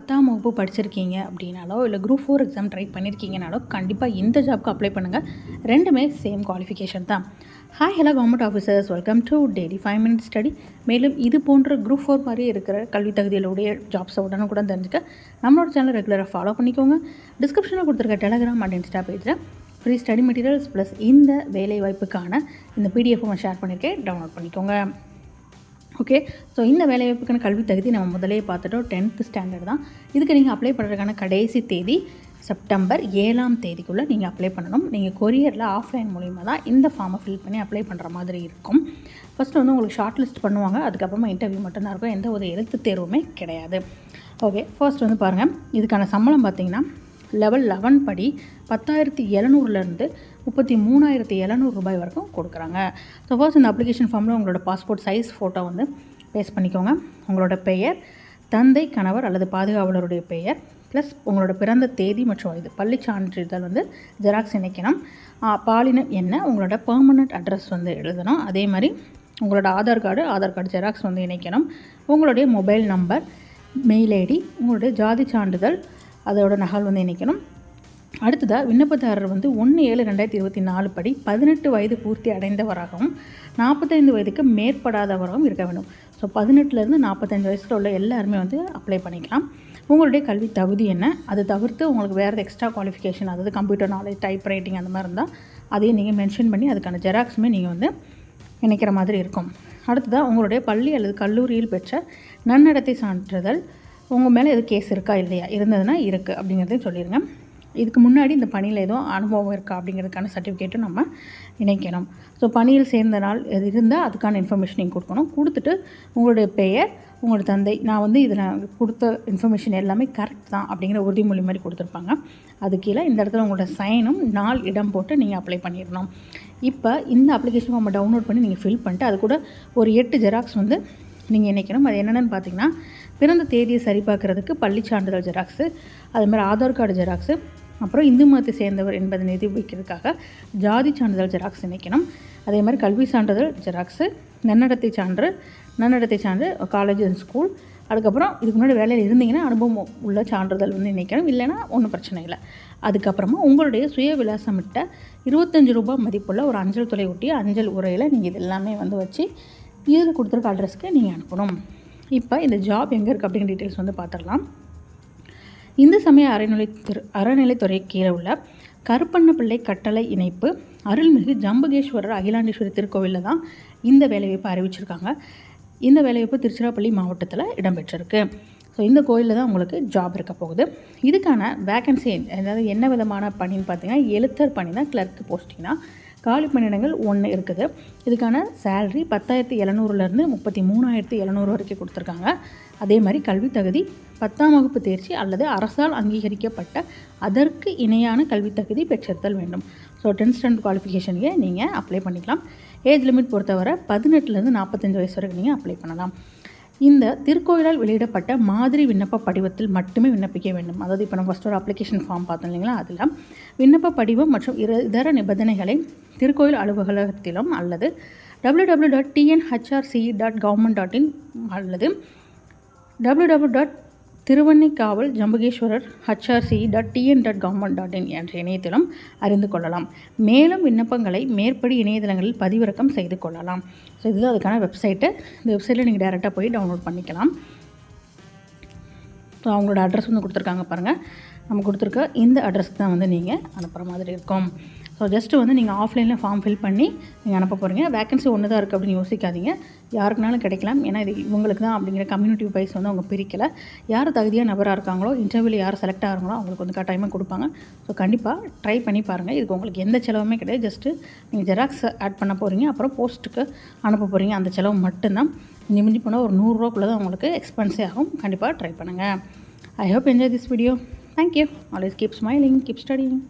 பத்தாம் வகுப்பு படிச்சிருக்கீங்க அப்படின்னாலோ இல்லை குரூப் ஃபோர் எக்ஸாம் ட்ரை பண்ணியிருக்கீங்கனாலோ கண்டிப்பாக இந்த ஜாப்க்கு அப்ளை பண்ணுங்கள் ரெண்டுமே சேம் குவாலிஃபிகேஷன் தான். Hi hello government officers welcome to daily five minutes study மேலும் இது போன்ற குரூப் ஃபோர் மாதிரி இருக்கிற கல்வி தகுதிகளுடைய ஜாப்ஸை உடனுக்குடன் தெரிஞ்சுக்க நம்மளோட சேனல் ரெகுலராக ஃபாலோ பண்ணிக்கோங்க. டிஸ்கிரிப்ஷனில் கொடுத்துருக்க டெலகிராம் அண்ட் இன்ஸ்டா பேஜில் ஃப்ரீ ஸ்டடி மெட்டீரியல்ஸ் ப்ளஸ் இந்த வேலை வாய்ப்புக்கான இந்த பிடிஎஃப் நான் ஷேர் பண்ணியிருக்கேன் டவுன்லோட் பண்ணிக்கோங்க. ஓகே ஸோ இந்த வேலைவாய்ப்புக்கான கல்வி தகுதி நம்ம முதலே பார்த்துட்டோம். டென்த்து ஸ்டாண்டர்ட் தான். இதுக்கு நீங்கள் அப்ளை பண்ணுறதுக்கான கடைசி தேதி செப்டம்பர் ஏழாம் தேதிக்குள்ளே நீங்கள் அப்ளை பண்ணணும். நீங்கள் கொரியரில் ஆஃப்லைன் மூலிமா தான் இந்த ஃபார்மை ஃபில் பண்ணி அப்ளை பண்ணுற மாதிரி இருக்கும். ஃபஸ்ட்டு வந்து உங்களுக்கு ஷார்ட் லிஸ்ட் பண்ணுவாங்க. அதுக்கப்புறமா இன்டர்வியூ மட்டும்தான் இருக்கும். எந்த ஒரு எழுத்து தேர்வுமே கிடையாது. ஓகே ஃபர்ஸ்ட் வந்து பாருங்கள் இதுக்கான சம்பளம் பார்த்தீங்கன்னா லெவல் லெவன் படி பத்தாயிரத்தி எழுநூறுலேருந்து முப்பத்தி மூணாயிரத்தி எழுநூறு ரூபாய் வரைக்கும் கொடுக்குறாங்க. ஸோ ஃபர்ஸ்ட் இந்த அப்ளிகேஷன் ஃபார்மில் உங்களோட பாஸ்போர்ட் சைஸ் ஃபோட்டோ வந்து பேஸ்ட் பண்ணிக்கோங்க. உங்களோட பெயர் தந்தை கணவர் அல்லது பாதுகாவலருடைய பெயர் ப்ளஸ் உங்களோட பிறந்த தேதி மற்றும் இது பள்ளி சான்றிதழ் வந்து ஜெராக்ஸ் இணைக்கணும். பாலினம் என்ன உங்களோட பெர்மனண்ட் அட்ரஸ் வந்து எழுதணும். அதே மாதிரி உங்களோட Aadhaar card Aadhaar card xerox வந்து இணைக்கணும். உங்களுடைய மொபைல் நம்பர் மெயில் ஐடி உங்களுடைய ஜாதி சான்றிதழ் அதோட நகல் வந்து இணைக்கணும். அடுத்ததாக விண்ணப்பதாரர் வந்து ஒன்று ஏழு ரெண்டாயிரத்தி இருபத்தி நாலு படி பதினெட்டு வயது பூர்த்தி அடைந்தவராகவும் நாற்பத்தைந்து வயதுக்கு மேற்படாதவராகவும் இருக்க வேண்டும். ஸோ பதினெட்டுலேருந்து நாற்பத்தஞ்சு வயசில் உள்ள எல்லாருமே வந்து அப்ளை பண்ணிக்கலாம். உங்களுடைய கல்வி தகுதி என்ன? அதை தவிர்த்து உங்களுக்கு வேறு எக்ஸ்ட்ரா குவாலிஃபிகேஷன் அதாவது கம்ப்யூட்டர் நாலேஜ் டைப் ரைட்டிங் அந்த மாதிரி இருந்தால் அதையும் நீங்கள் மென்ஷன் பண்ணி அதுக்கான ஜெராக்ஸுமே நீங்கள் வந்து இணைக்கிற மாதிரி இருக்கும். அடுத்ததாக உங்களுடைய பள்ளி அல்லது கல்லூரியில் பெற்ற நன்னடத்தை சான்றிதழ் உங்கள் மேலே எது கேஸ் இருக்கா இல்லையா? இருந்ததுன்னா இருக்குது அப்படிங்கிறதையும் சொல்லிடுங்க இதுக்கு முன்னாடி இந்த பணியில் எதுவும் அனுபவம் இருக்கா அப்படிங்கிறதுக்கான சர்டிஃபிகேட்டும் நம்ம இணைக்கணும். ஸோ பணியில் சேர்ந்த நாள் எது இருந்தால் அதுக்கான இன்ஃபர்மேஷன் நீங்கள் கொடுக்கணும். கொடுத்துட்டு உங்களுடைய பெயர் உங்களோட தந்தை நான் வந்து இதில் கொடுத்த இன்ஃபர்மேஷன் எல்லாமே கரெக்ட் தான் அப்படிங்கிற உறுதிமொழி மாதிரி கொடுத்துருப்பாங்க. அது கீழே இந்த இடத்துல உங்களோட சைனும் நாள் இடம் போட்டு நீங்கள் அப்ளை பண்ணிடணும். இப்போ இந்த அப்ளிகேஷன் நம்ம டவுன்லோட் பண்ணி நீங்கள் ஃபில் பண்ணிட்டு அது கூட ஒரு எட்டு ஜெராக்ஸ் வந்து நீங்கள் இணைக்கணும் அது என்னென்னு பார்த்தீங்கன்னா பிறந்த தேதியை சரிபார்க்குறதுக்கு பள்ளி சான்றிதழ் ஜெராக்ஸு அதுமாதிரி ஆதார் கார்டு ஜெராக்ஸு அப்புறம் இந்து மதத்தை சேர்ந்தவர் என்பதை நிரூபிக்கிறதுக்காக ஜாதி சான்றிதழ் ஜெராக்ஸ் இணைக்கணும் அதே மாதிரி கல்வி சான்றிதழ் ஜெராக்ஸு நன்னடத்தை சான்று நன்னடத்தை சான்று காலேஜ் அண்ட் ஸ்கூல் அதுக்கப்புறம் இதுக்கு முன்னாடி வேலையில் இருந்தீங்கன்னா அனுபவம் உள்ள சான்றிதழ் வந்து இணைக்கணும் இல்லைன்னா ஒன்றும் பிரச்சனை இல்லை. அதுக்கப்புறமா உங்களுடைய சுய விலாசமிட்ட இருபத்தஞ்சி ரூபாய் மதிப்புள்ள ஒரு அஞ்சல் துளை ஒட்டிய அஞ்சல் உரையில் நீங்கள் இது எல்லாமே வந்து வச்சு இதில் கொடுத்துருக்க அட்ரஸ்க்கு நீங்கள் அனுப்பணும். இப்போ இந்த ஜாப் எங்கே இருக்குது அப்படிங்கிற டீட்டெயில்ஸ் வந்து பார்த்துடலாம். இந்து சமய அறநிலை திரு அறநிலைத்துறை கீழே உள்ள கருப்பண்ணப்பிள்ளை கட்டளை இணைப்பு அருள்மிகு ஜம்புகேஸ்வரர் அகிலாண்டேஸ்வரி திருக்கோவிலில் தான் இந்த வேலைவாய்ப்பு அறிவிச்சிருக்காங்க. இந்த வேலைவாய்ப்பு திருச்சிராப்பள்ளி மாவட்டத்தில் இடம்பெற்றிருக்கு. ஸோ இந்த கோயிலில் தான் உங்களுக்கு ஜாப் இருக்க போகுது. இதுக்கான வேக்கன்சி அதாவது என்ன விதமான பணின்னு பார்த்தீங்கன்னா எழுத்தர் பணி தான் கிளர்க்கு போஸ்டிங் தான். காலி பணியிடங்கள் ஒன்று இருக்குது. இதுக்கான சேல்ரி பத்தாயிரத்தி எழுநூறுலேருந்து முப்பத்தி மூணாயிரத்தி எழுநூறு வரைக்கும் கொடுத்துருக்காங்க. அதே மாதிரி கல்வி தகுதி பத்தாம் வகுப்பு தேர்ச்சி அல்லது அரசால் அங்கீகரிக்கப்பட்ட அதற்கு இணையான கல்வி தகுதி பெற்றிருத்தல் வேண்டும். ஸோ டென்த் ஸ்டாண்டர்ட் குவாலிஃபிகேஷனுக்கு நீங்கள் அப்ளை பண்ணிக்கலாம். ஏஜ் லிமிட் பொறுத்தவரை பதினெட்டுலேருந்து நாற்பத்தஞ்சு வயசு வரைக்கும் நீங்கள் அப்ளை பண்ணலாம். இந்த திருக்கோயிலால் வெளியிடப்பட்ட மாதிரி விண்ணப்ப படிவத்தில் மட்டுமே விண்ணப்பிக்க வேண்டும். அதாவது இப்போ நம்ம ஃபஸ்ட் ஒரு அப்ளிகேஷன் ஃபார்ம் பார்த்தோம் இல்லைங்களா? அதில் விண்ணப்ப படிவம் மற்றும் இதர நிபந்தனைகளை திருக்கோயில் அலுவலகத்திலும் அல்லது W W dot TNHRC dot government dot in அல்லது W W dot Thiruvanaikaval Jambukeswarar HRC dot TN dot government dot in என்ற இணையத்திலும் அறிந்து கொள்ளலாம். மேலும் விண்ணப்பங்களை மேற்படி இணையதளங்களில் பதிவிறக்கம் செய்து கொள்ளலாம். ஸோ இதுதான் அதுக்கான வெப்சைட்டு இந்த வெப்சைட்டில் நீங்கள் டேரெக்டாக போய் டவுன்லோட் பண்ணிக்கலாம். ஸோ அவங்களோட அட்ரஸ் வந்து கொடுத்துருக்காங்க பாருங்கள் நம்ம கொடுத்துருக்க இந்த அட்ரஸ்க்கு தான் வந்து நீங்கள் அனுப்புகிற மாதிரி இருக்கும். ஸோ ஜஸ்ட்டு வந்து நீங்கள் ஆஃப்லைனில் ஃபார்ம் ஃபில் பண்ணி நீங்கள் அனுப்ப போகிறீங்க வேகன்சி ஒன்று தான் இருக்குது அப்படின்னு யோசிக்காதீங்க. யாருக்குனாலும் கிடைக்கலாம். ஏன்னா இது இவங்களுக்கு தான் அப்படிங்கிற கம்யூனிட்டி வைஸ் வந்து அவங்க பிரிக்கலை. யார் தகுதியாக நபராக இருக்காங்களோ இன்டர்வியூவில் யார் செலக்ட் ஆகிறாங்களோ அவங்களுக்கு வந்து கட்டாயமாக கொடுப்பாங்க. ஸோ கண்டிப்பாக ட்ரை பண்ணி பாருங்கள் இதுக்கு உங்களுக்கு எந்த செலவுமே கிடையாது. ஜஸ்ட்டு நீங்கள் ஜெராக்ஸ் ஆட் பண்ண போகிறீங்க அப்புறம் போஸ்ட்டுக்கு அனுப்ப போகிறீங்க அந்த செலவு மட்டும்தான். நிமிஞ்சி போனால் ஒரு நூறுரூவாக்குள்ளே தான் உங்களுக்கு எக்ஸ்பென்ஸே ஆகும். கண்டிப்பாக ட்ரை பண்ணுங்கள் I hope enjoy this video thank you always keep smiling keep studying